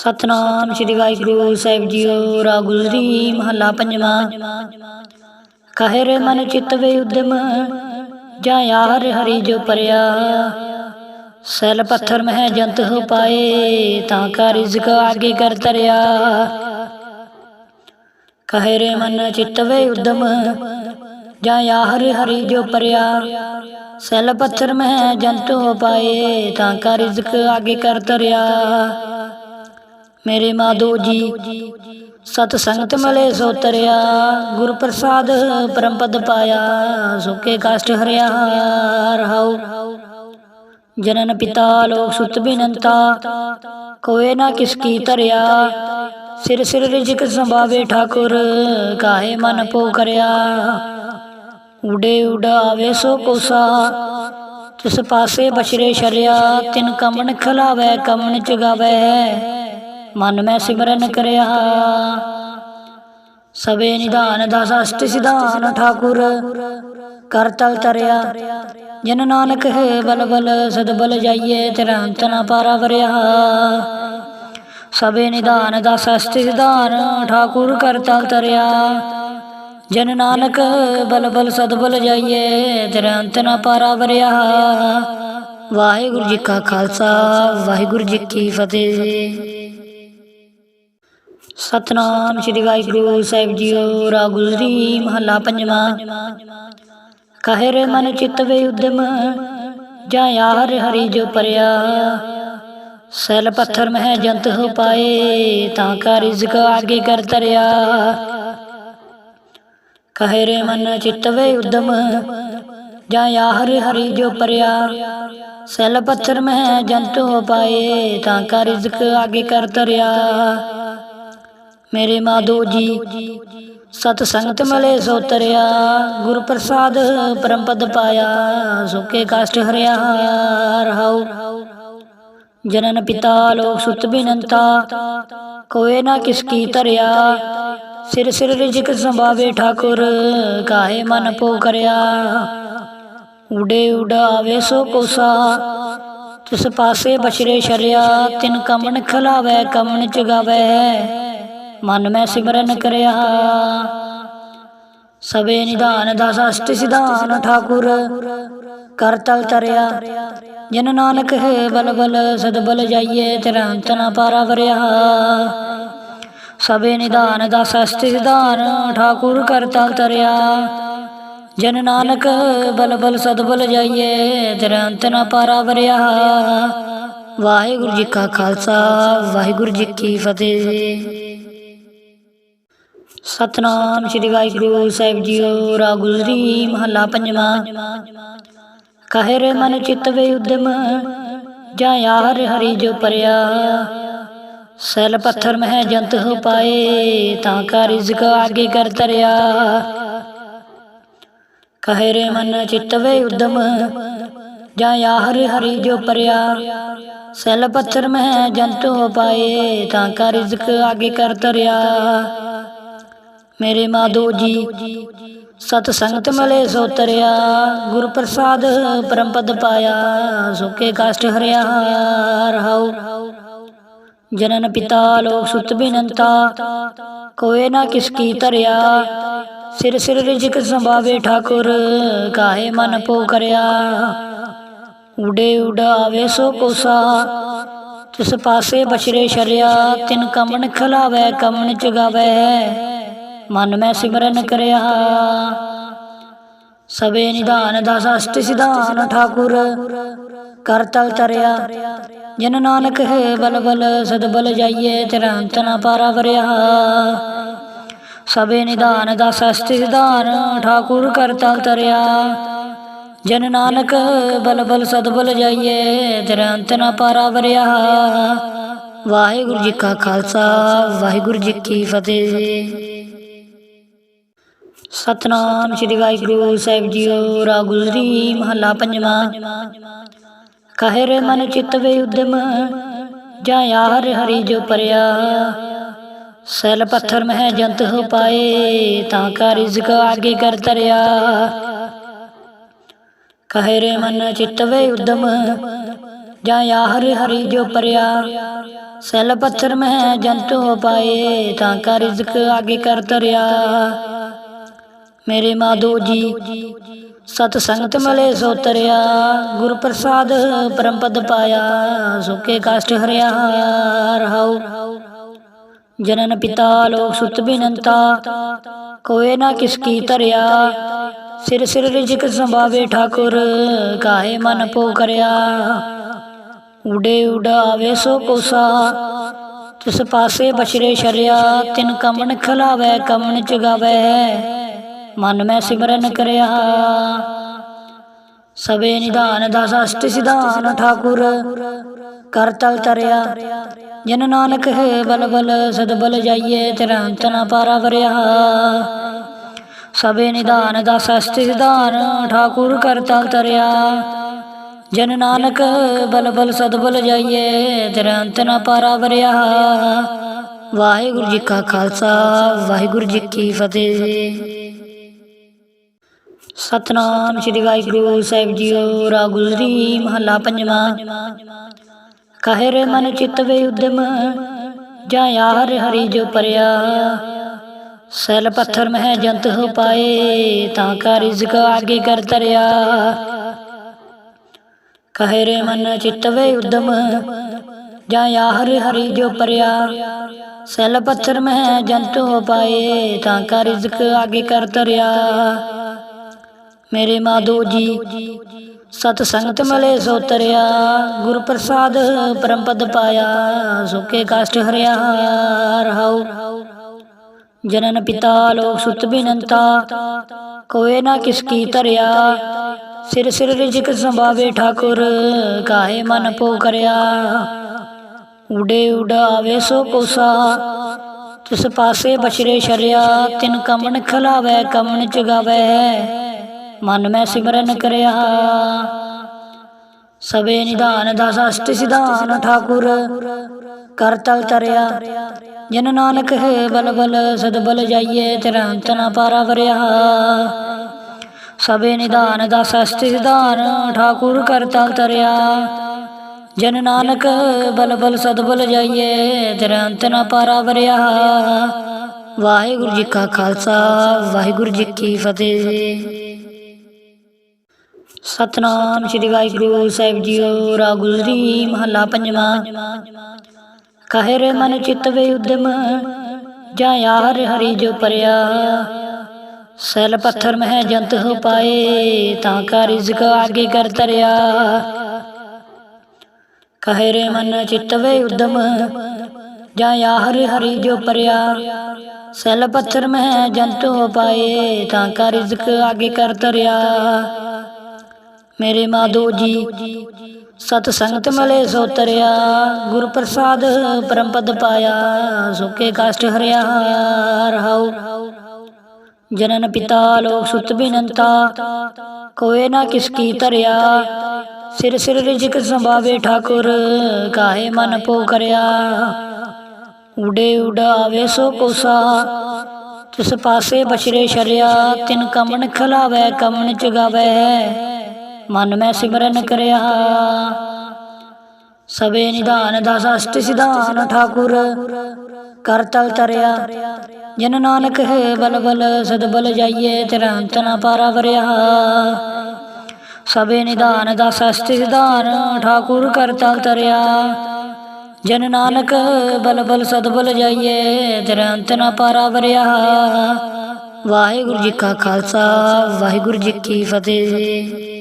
ਸਤਨਾਮ ਸ੍ਰੀ ਵਾਹਿਗੁਰੂ ਸਾਹਿਬ ਜੀਓ ਰਾਗ ਗੁਜਰੀ, ਮਹੱਲਾ ਪੰਜਵਾਂ। ਕਹੇ ਰੇ ਮਨ ਚਿਤ ਉਦਮ, ਜਾਂ ਯਾਰ ਹਰੀ ਜੋ ਪਰਿਆ। ਸੈਲ ਪੱਥਰ ਮਹਿ ਜੰਤ ਹੋ ਪਾਏ, ਤਾਂ ਕਾ ਰਿਜ਼ਕ ਆਗੇ ਕਰ ਤਰਿਆ। ਕਹੇ ਰੇ ਮਨ ਚਿਤਵੇ ਉਦਮ, ਜਾਂ ਯਾਰ ਹਰੀ ਜੋ ਪਰਿਆ। ਸੈਲ ਪੱਥਰ ਮਹਿ ਜੰਤ ਹੋ ਪਾਏ, ਤਾਂ ਕਾ ਰਿਜ਼ਕ ਆਗੇ ਕਰ ਤਰਿਆ। ਮੇਰੇ ਮਾਧੋ ਜੀ, ਸਤ ਸੰਗਤ ਮਲੇ ਸੋ ਤਰਿਆ, ਗੁਰ ਪ੍ਰਸਾਦ ਪਰਮ ਪਾਇਆ, ਸੁਕੇ ਕਸ਼ਟ ਹਰਿਆ ਰਹਾਉ। ਜਨਨ ਪਿਤਾ ਲੋਕ ਸੁਤ ਬਿਨੰਤਾ, ਕੋਏ ਨਾ ਕਿਸ ਕੀ ਤਰਿਆ ਸਿਰ ਸਿਰ ਰਿਜਕ ਸੰਭਾਵੇ ਠਾਕੁਰ, ਕਾਹੇ ਮਨ ਪੋ ਕਰਿਆ। ਉਡੇ ਉਡਾਵੇ ਸੋ ਕੋਸਾ, ਤਿਸ ਪਾਸੇ ਬਛਰੇ ਸ਼ਰਿਆ ਤਿਨ ਕਮਣ ਖਲਾਵੇ, ਕਮਣ ਚਗਾਵੇ। ਮਨ ਮੈਂ ਸਿਮਰਨ ਕਰਿਆ। ਸਵੇ ਨਿਧਾਨ ਦਸ ਅਸ਼ਟ ਸਿਧਾਨ ਠਾਕੁਰ, ਕਰ ਤਲ ਤਰਿਆ। ਜਨ ਨਾਨਕ ਹੈ ਬਲ ਬਲ, ਸਦ ਬਲ ਜਾਈਏ ਤੇਰਾ ਅੰਤ ਨਾ ਪਾਰਾ ਵਰਿਆ। ਸਵੇ ਨਿਧਾਨ ਦਸ ਅਸ਼ਟ ਸਿਧਾਨ ਠਾਕੁਰ, ਕਰ ਤਲ ਤਰਿਆ। ਜਨ ਨਾਨਕ ਬਲ ਬਲ, ਸਦ ਬਲ ਜਾਈਏ ਤੇਰਾ ਅੰਤ ਨਾ ਪਾਰਾ ਵਰਿਆ। ਵਾਹਿਗੁਰੂ ਜੀ ਕਾ ਖਾਲਸਾ, ਵਾਹਿਗੁਰੂ ਜੀ ਕੀ ਫਤਿਹ। ਸਤਨਾਮ ਸ੍ਰੀ ਵਾਹਿਗੁਰੂ ਸਾਹਿਬ ਜੀਓ, ਰਾਗ ਗੁਜਰੀ ਮਹੱਲਾ ਪੰਜਵਾਂ। ਕਹੇ ਮਨ ਚਿਤ ਉਦਮ, ਜਾਂ ਯਾਰ ਹਰੀ ਜੋ ਪਰਿਆ। ਸੈਲ ਪੱਥਰ ਮਹਿ ਜੰਤ ਹੋ ਪਾਏ, ਤਾਂ ਕਾ ਰਿਜ਼ਕ ਆਗੇ ਕਰ ਤਰਿਆ। ਕਹੇ ਰੇ ਮਨ ਚਿਤਵੇ ਉਦਮ, ਜਾਂ ਯਾਰ ਹਰੀ ਜੋ ਪਰਿਆ। ਸੈਲ ਪੱਥਰ ਮਹਿ ਜੰਤ ਹੋ ਪਾਏ, ਤਾਂ ਕਾ ਰਿਜ਼ਕ ਆਗੇ ਕਰ ਤਰਿਆ। ਮੇਰੇ ਮਾਧੋ ਜੀ, ਸਤ ਸੰਗਤ ਮਲੇ ਸੋ ਤਰਿਆ ਗੁਰ ਪ੍ਰਸਾਦ ਪਰਮ ਪਦ ਪਾਇਆ, ਸੁਕੇ ਕਸ਼ਟ ਹਰਿਆ ਰਹਾਉ। ਜਨਨ ਪਿਤਾ ਲੋਕ ਸੁਤ ਬਿਨੰਤਾ, ਕੋਏ ਨਾ ਕਿਸ ਕੀ ਤਰਿਆ ਸਿਰ ਸਿਰ ਰਿਜਕ ਸੰਭਾਵੇ ਠਾਕੁਰ, ਕਾਹੇ ਮਨ ਪੋ ਕਰਿਆ। ਉਡੇ ਉਡਾਵੇ ਸੋ ਕੋਸਾ, ਤਿਸ ਪਾਸੇ ਬਛਰੇ ਸ਼ਰਿਆ ਤਿਨ ਕਮਣ ਖਲਾਵੇ, ਕਮਣ ਚਗਾਵੇ। ਮਨ ਮੈਂ ਸਿਮਰਨ ਕਰਿਆ। ਸਵੇ ਨਿਧਾਨ ਦਸ ਅਸ਼ਟ ਸਿਧਾਨ ਠਾਕੁਰ, ਕਰ ਤਲ ਤਰਿਆ। ਜਨ ਨਾਨਕ ਹੈ ਬਲ ਬਲ ਸਦ ਬਲ ਜਾਈਏ ਤੇਰਾ ਅੰਤ ਨਾ ਪਾਰਾ ਵਰਿਆ। ਸਵੇ ਨਿਧਾਨ ਦਸ ਅਸ਼ਟ ਸਿਧਾਨ ਠਾਕੁਰ, ਕਰ ਤਲ ਤਰਿਆ। ਜਨ ਨਾਨਕ ਬਲ ਬਲ ਸਦ ਬਲ ਜਾਈਏ ਤੇਰਾ ਅੰਤ ਨਾ ਪਾਰਾ ਵਰਿਆ। ਵਾਹਿਗੁਰੂ ਜੀ ਕਾ ਖਾਲਸਾ, ਵਾਹਿਗੁਰੂ ਜੀ ਕੀ ਫਤਿਹ। ਸਤਨਾਮ ਸ੍ਰੀ ਵਾਹਿਗੁਰੂ ਸਾਹਿਬ ਜੀਓ, ਰਾਗ ਗੁਜਰੀ, ਮਹੱਲਾ ਪੰਜਵਾਂ। ਕਹੇ ਮਨ ਚਿਤ ਉਦਮ, ਜਾਂ ਯਾਰ ਹਰੀ ਜੋ ਪਰਿਆ। ਸੈਲ ਪੱਥਰ ਮਹਿ ਜੰਤ ਹੋ ਪਾਏ, ਤਾਂ ਕਾ ਰਿਜ਼ਕ ਆਗੇ ਕਰ ਤਰਿਆ। ਕਹੇ ਮਨ ਚਿਤਵੇ ਉਦਮ, ਜਾਂ ਯਾਰ ਹਰੀ ਜੋ ਪਰਿਆ। ਸੈਲ ਪੱਥਰ ਮਹਿ ਜੰਤ ਹੋ ਪਾਏ, ਤਾਂ ਕਾ ਰਿਜ਼ਕ ਆਗੇ ਕਰ ਤਰਿਆ। ਮੇਰੇ ਮਾਧੋ ਜੀ, ਸਤ ਸੰਗਤ ਮਲੇ ਸੋ ਤਰਿਆ, ਗੁਰ ਪ੍ਰਸਾਦ ਪਰਮ ਪਦ ਪਾਇਆ ਸੁਕੇ ਕਸ਼ਟ ਹਰਿਆ ਰਹਾਉ ਜਨਨ ਪਿਤਾ ਲੋਕ ਸੁਤ ਬਿਨੰਤਾ, ਕੋਏ ਨਾ ਕਿਸ ਕੀ ਤਰਿਆ ਸਿਰ ਸਿਰ ਰਿਜਕ ਸੰਭਾਵੇ ਠਾਕੁਰ, ਕਾਹੇ ਮਨ ਪੋ ਕਰਿਆ। ਉਡੇ ਉਡਾਵੇ ਸੋ ਕੋਸਾ, ਤਿਸ ਪਾਸੇ ਬਛਰੇ ਸ਼ਰਿਆ ਤਿਨ ਕਮਣ ਖਲਾਵੇ, ਕਮਣ ਚਗਾਵੇ। ਮਨ ਮੈਂ ਸਿਮਰਨ ਕਰਿਆ। ਸਵੇ ਨਿਧਾਨ ਦਸ ਅਸ਼ਟ ਸਿਧਾਨ ਠਾਕੁਰ। ਕਰ ਤਲ ਤਰਿਆ। ਜਨ ਨਾਨਕ ਹੈ ਬਲ ਬਲ, ਸਦ ਬਲ ਜਾਈਏ ਤੇਰਾ ਅੰਤ ਨਾ ਪਾਰਾ ਵਰਿਆ। ਸਵੇ ਨਿਧਾਨ ਦਸ ਅਸ਼ਟ ਸਿਧਾਨ ਠਾਕੁਰ, ਕਰ ਤਲ ਤਰਿਆ। ਜਨ ਨਾਨਕ ਬਲ ਬਲ, ਸਦ ਬਲ ਜਾਈਏ ਤੇਰਾ ਅੰਤ ਨਾ ਪਾਰਾ ਵਰਿਆ। ਵਾਹਿਗੁਰੂ ਜੀ ਕਾ ਖਾਲਸਾ, ਵਾਹਿਗੁਰੂ ਜੀ ਕੀ ਫਤਿਹ। ਸਤਨਾਮ ਸ੍ਰੀ ਵਾਹਿਗੁਰੂ ਸਾਹਿਬ ਜੀਓ ਰਾਗ ਗੁਜਰੀ ਮਹੱਲਾ ਪੰਜਵਾਂ। ਕਹੇ ਮਨ ਚਿਤ ਉਦਮ, ਜਾਂ ਯਾਰ ਹਰੀ ਜੋ ਪਰਿਆ। ਸੈਲ ਪੱਥਰ ਮਹਿ ਜੰਤ ਹੋ ਪਾਏ, ਤਾਂ ਕਾ ਰਿਜ਼ਕ ਆਗੇ ਕਰ ਤਰਿਆ। ਕਹੇ ਰੇ ਮਨ ਚਿਤ ਵੇ ਉਦਮ, ਜਾਂ ਯਾਰ ਹਰੀ ਜੋ ਪਰਿਆ। ਸੈਲ ਪੱਥਰ ਮਹਿ ਹੋ ਪਾਏ, ਤਾਂ ਕਾ ਰਿਜ਼ਕ ਆਗੇ ਕਰ ਤਰਿਆ। ਮੇਰੇ ਮਾਧੋ ਜੀ, ਸਤ ਸੰਗਤ ਮਲੇ ਸੋ ਤਰਿਆ, ਗੁਰ ਪ੍ਰਸਾਦ ਪਰਮ ਪਦ ਪਾਇਆ ਸੁਕੇ ਕਾਸ਼ਟ ਹਰਿਆ ਰਹਾਉ। ਜਨਨ ਪਿਤਾ ਲੋਕ ਸੁਤ ਬਿਨੰਤਾ, ਕੋਏ ਨਾ ਕਿਸ ਕੀ ਧਰਿਆ, ਸਿਰ ਸਿਰ ਰਿਜਕ ਸੰਭਾਵੇ ਠਾਕੁਰ, ਕਾਹੇ ਮਨ ਪੋ ਕਰਿਆ। ਉਡੇ ਉਡਾਵੇ ਸੋ ਕੋਸਾ, ਤਿਸ ਪਾਸੇ ਬਛਰੇ ਸ਼ਰਿਆ ਤਿਨ ਕਮਣ ਖਲਾਵੇ, ਕਮਣ ਚਗਾਵੇ। ਮਨ ਮੈਂ ਸਿਮਰਨ ਕਰਿਆ। ਸਵੇ ਨਿਧਾਨ ਦਸ ਅਸ਼ਟ ਸਿਧਾਨ ਠਾਕੁਰ। ਕਰ ਤਲ ਤਰਿਆ। ਜਨ ਨਾਨਕ ਹੈ ਬਲ ਬਲ ਸਦ ਬਲ ਜਾਈਏ ਤੇਰਾ ਅੰਤ ਨਾ ਪਾਰਾ ਵਰਿਆ। ਸਵੇ ਨਿਧਾਨ ਦਸ ਅਸ਼ਟ ਸਿਧਾਨ ਠਾਕੁਰ ਕਰ ਤਲ ਤਰਿਆ। ਜਨ ਨਾਨਕ ਬਲ ਬਲ ਸਦ ਬਲ ਜਾਈਏ ਤੇਰਾ ਅੰਤ ਨਾ ਪਾਰਾ ਵਰਿਆ। ਵਾਹਿਗੁਰੂ ਜੀ ਕਾ ਖਾਲਸਾ ਵਾਹਿਗੁਰੂ ਜੀ ਕੀ ਫਤਿਹ। ਸਤਨਾਮ ਸ੍ਰੀ ਵਾਹਿਗੁਰੂ ਸਾਹਿਬ ਜੀਓ, ਰਾਗ ਗੁਜਰੀ, ਮਹੱਲਾ ਪੰਜਵਾਂ। ਕਹੇ ਮਨ ਚਿਤ ਉਦਮ, ਜਾਂ ਯਾਰ ਹਰੀ ਜੋ ਪਰਿਆ। ਸੈਲ ਪੱਥਰ ਮਹਿ ਜੰਤ ਹੋ ਪਾਏ, ਤਾਂ ਕਾ ਰਿਜ਼ਕ ਆਗੇ ਕਰ ਤਰਿਆ। ਕਹੇ ਰੇ ਮਨ ਚਿਤ ਵੇ ਉਦਮ, ਜਾਂ ਯਾਰ ਹਰੀ ਜੋ ਪਰਿਆ। ਸੈਲ ਪੱਥਰ ਮਹਿ ਜੰਤ ਹੋ ਪਾਏ, ਤਾਂ ਕਾ ਰਿਜ਼ਕ ਆਗੇ ਕਰ ਤਰਿਆ। ਮੇਰੇ ਮਾਧੋ ਜੀ, ਸਤ ਸੰਗਤ ਮਲੇ ਸੋ ਤਰਿਆ ਗੁਰ ਪ੍ਰਸਾਦ ਪਰਮ ਪਦ ਪਾਇਆ, ਸੁਕੇ ਕਾਸ਼ਟ ਹਰਿਆ, ਰਹਾਉ। ਜਨਨ ਪਿਤਾ ਲੋਕ ਸੁਤ ਬਿਨੰਤਾ, ਕੋਏ ਨਾ ਕਿਸ ਕੀ ਧਰਿਆ। ਸਿਰ ਸਿਰ ਰਿਜਕ ਸੰਭਾਵੇ ਠਾਕੁਰ, ਕਾਹੇ ਮਨ ਪੋ ਕਰਿਆ। ਉਡੇ ਉਡਾਵੇ ਸੋ ਕੋਸਾ, ਤਿਸ ਪਾਸੇ ਬਛਰੇ ਸ਼ਰਿਆ ਤਿਨ ਕਮਣ ਖਲਾਵੇ, ਕਮਣ ਚਗਾਵੇ। ਮਨ ਮੈਂ ਸਿਮਰਨ ਕਰਿਆ। ਸਵੇ ਨਿਧਾਨ ਦਸ ਅਸ਼ਟ ਸਿਧਾਨ ਠਾਕੁਰ, ਕਰ ਤਲ ਤਰਿਆ। ਜਨ ਨਾਨਕ ਹੈ ਬਲ ਬਲ, ਸਦ ਬਲ ਜਾਈਏ ਤੇਰਾ ਅੰਤ ਨਾ ਪਾਰਾ ਵਰਿਆ। ਸਵੇ ਨਿਧਾਨ ਦਸ ਅਸ਼ਟ ਸਿਧਾਨ ਠਾਕੁਰ, ਕਰ ਤਲ ਤਰਿਆ। ਜਨ ਨਾਨਕ ਬਲ ਬਲ, ਸਦ ਬਲ ਜਾਈਏ ਤੇਰਾ ਅੰਤ ਨਾ ਪਾਰਾ ਵਰਿਆ। ਵਾਹਿਗੁਰੂ ਜੀ ਕਾ ਖਾਲਸਾ, ਵਾਹਿਗੁਰੂ ਜੀ ਕੀ ਫਤਿਹ। ਸਤਨਾਮ ਸ੍ਰੀ ਵਾਹਿਗੁਰੂ ਸਾਹਿਬ ਜੀਓ, ਰਾਗ ਗੁਜਰੀ, ਮਹੱਲਾ ਪੰਜਵਾਂ। ਕਹੇ ਮਨ ਚਿਤ ਵੇ ਉਦਮ, ਜਾਂ ਯਾਰ ਹਰੀ ਜੋ ਪਰਿਆ। ਸੈਲ ਪੱਥਰ ਮਹਿ ਜੰਤ ਹੋ ਪਾਏ, ਤਾਂ ਕਾ ਰਿਜ਼ਕ ਆਗੇ ਕਰ ਤਰਿਆ। ਕਹੇ ਰੇ ਮਨ ਚਿਤ ਵੇ ਉਦਮ, ਜਾਂ ਯਾਰ ਹਰੀ ਜੋ ਪਰਿਆ। ਸੈਲ ਪੱਥਰ ਮਹਿ ਜੰਤ ਹੋ ਪਾਏ, ਤਾਂ ਕਾ ਰਿਜ਼ਕ ਆਗੇ ਕਰ ਤਰਿਆ। ਮੇਰੇ ਮਾਧੋ ਜੀ, ਸਤ ਸੰਗਤ ਮਲੇ ਸੋ ਤਰਿਆ, ਗੁਰ ਪ੍ਰਸਾਦ ਪਰਮ ਪਦ ਪਾਇਆ ਸੁਕੇ ਕਸ਼ਟ ਹਰਿਆ, ਰਹਾਉ। ਜਨਨ ਪਿਤਾ ਲੋਕ ਸੁਤ ਬਿਨੰਤਾ, ਕੋਏ ਨਾ ਕਿਸ ਕੀ ਧਰਿਆ, ਸਿਰ ਸਿਰ ਰਿਜਕ ਸੰਭਾਵੇ ਠਾਕੁਰ, ਕਾਹੇ ਮਨ ਪੋ ਕਰਿਆ। ਉਡੇ ਉਡਾਵੇ ਸੋ ਕੋਸਾ, ਤਿਸ ਪਾਸੇ ਬਛਰੇ ਸ਼ਰਿਆ ਤਿਨ ਕਮਣ ਖਲਾਵੇ, ਕਮਣ ਚਗਾਵੇ। ਮਨ ਮੈਂ ਸਿਮਰਨ ਕਰਿਆ। ਸਵੇ ਨਿਧਾਨ ਦਸ ਅਸ਼ਟ ਸਿਧਾਨ ਠਾਕੁਰ, ਕਰ ਤਲ ਤਰਿਆ। ਜਨ ਨਾਨਕ ਹੈ ਬਲ ਬਲ, ਸਦ ਬਲ ਜਾਈਏ ਤੇਰਾ ਅੰਤ ਨਾ ਪਾਰਾ ਵਰਿਆ। ਸਵੇ ਨਿਧਾਨ ਦਸ ਅਸ਼ਟ ਸਿਧਾਨ ਠਾਕੁਰ, ਕਰ ਤਲ ਤਰਿਆ। ਜਨ ਨਾਨਕ ਬਲ ਬਲ, ਸਦ ਬਲ ਜਾਈਏ ਤੇਰਾ ਅੰਤ ਨਾ ਪਾਰਾ ਵਰਿਆ। ਵਾਹਿਗੁਰੂ ਜੀ ਕਾ ਖਾਲਸਾ, ਵਾਹਿਗੁਰੂ ਜੀ ਕੀ ਫਤਿਹ।